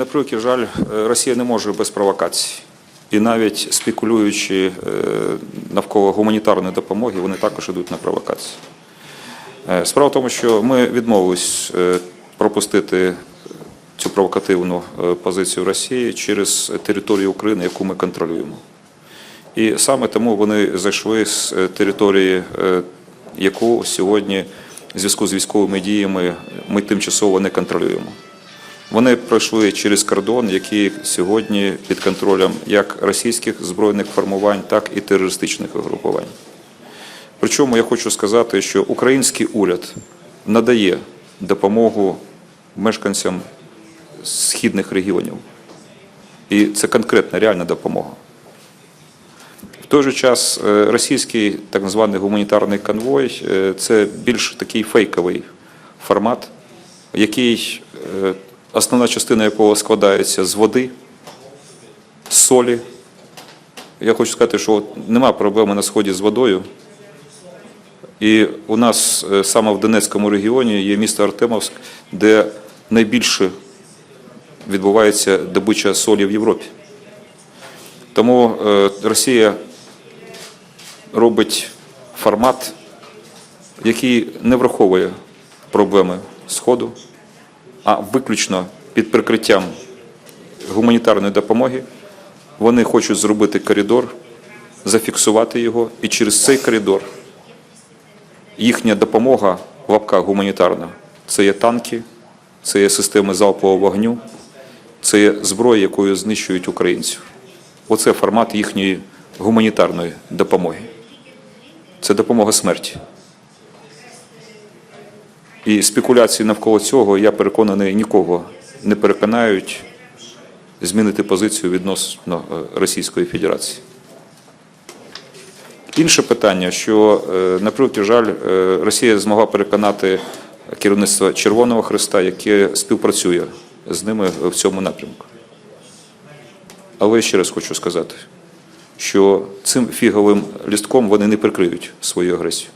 На превеликий жаль, е, Росія не може без провокацій. І навіть спекулюючи е, навколо гуманітарної допомоги, вони також йдуть на провокації. Е, Справа в тому, що ми відмовились пропустити цю провокативну позицію Росії через територію України, яку ми контролюємо. І саме тому вони зайшли з території, яку сьогодні в зв'язку з військовими діями ми тимчасово не контролюємо. Вони пройшли через кордон, який сьогодні під контролем як російських збройних формувань, так і терористичних угрупувань. Причому я хочу сказати, що український уряд надає допомогу мешканцям східних регіонів. І це конкретна реальна допомога. В той же час е, російський так званий гуманітарний конвой е, це більш такий фейковий формат, який е, основна частина якого складається з води, з солі. Я хочу сказати, що нема проблеми на сході з водою. І у нас е, саме в Донецькому регіоні є місто Артемовськ, де найбільше відбувається добича солі в Європі. Тому е, Росія робить формат, який не враховує проблеми Сходу, а виключно під прикриттям гуманітарної допомоги. Вони хочуть зробити коридор, зафіксувати його, і через цей коридор їхня допомога в гуманітарна це є танки, це є системи залпового вогню, це є зброя, якою знищують українців. Оце формат їхньої гуманітарної допомоги. Це допомога смерті. І спекуляції навколо цього, я переконаний, нікого не переконають змінити позицію відносно е, Російської Федерації. Інше питання, що, е, на превеликий жаль, е, Росія змогла переконати керівництво Червоного Христа, яке співпрацює з ними в цьому напрямку. Але ще раз хочу сказати, що цим фіговим лістком вони не прикриють свою агресію.